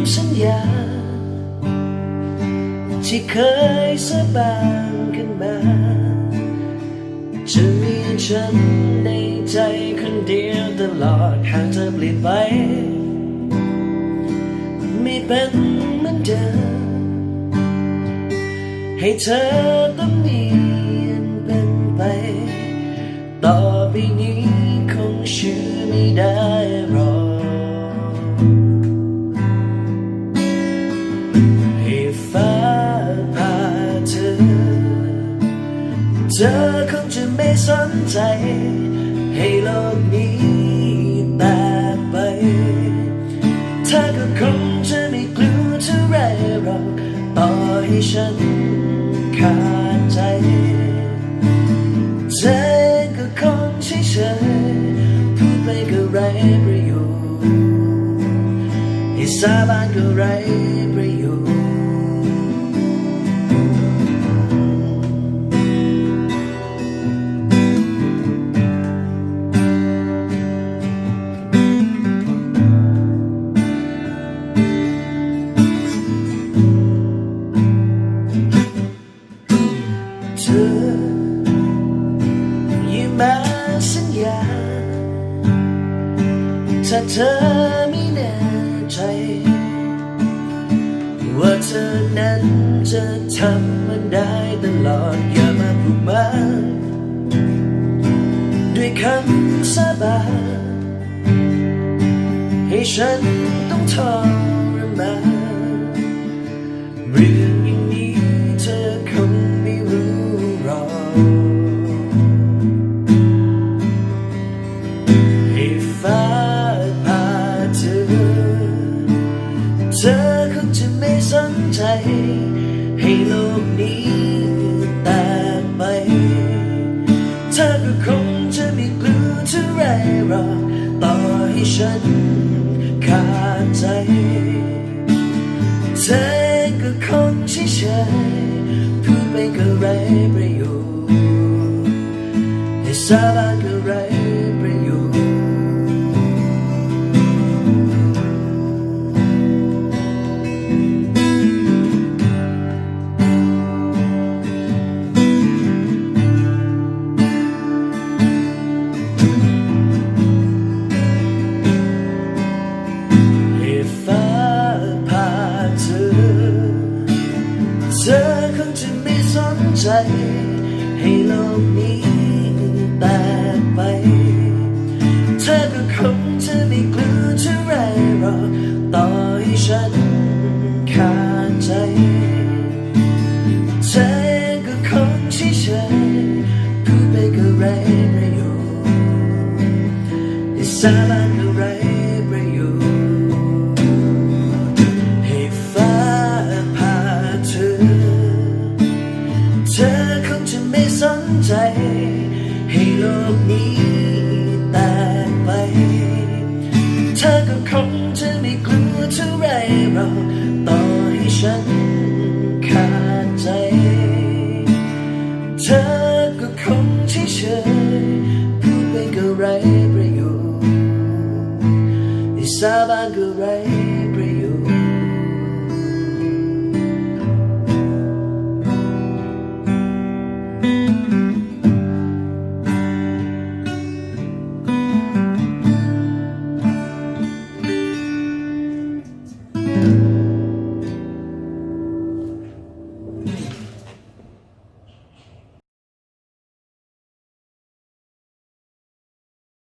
ำสัญญา ที่เคยสบานกันมา จะมีฉันในใจคนเดียวตลอดหากเธอเปลี่ยนไป ไม่เป็นเหมือนเดิมให้เธอต้อง ไม่สนใจ ให้โลกนี้แตกไป เธอก็คงจะไม่กลัวเท่าไรหรอกต่อให้ฉันขาดใจเธอก็คงเฉยๆพูดไปก็ไรประโยชน์ให้สาบานก็ไรประโยชน์ เธอยิ้มมาสัญญาถ้าเธอไม่แน่ใจ ว่าเธอนั้นจะทำมันได้ตลอดอย่ามาพูดมาด้วยคำสาบานให้ฉันต้องทรมาน ให้โลกนี้แตกไป เธอก็คงจะไม่กลัวเท่าไรหรอกต่อให้ฉันขาดใจ เธอก็คงเฉย ใจ ให้โลกนี้แตกไป เธอก็คงจะไม่กลัวเท่าไรหรอกต่อให้ฉันขาดใจเธอก็คงเฉยๆพูดไปก็ไรประโยชน์ให้สาบาน ธอคงจะไม่สนใจ ให้โลกนี้แตกไป เธอก็คงจะไม่กลัวเท่าไรหรอกต่อให้ฉันขาดใจ เธอก็คงเฉยๆพูดไปก็ไรประโยชน์ให้สาบานก็ไร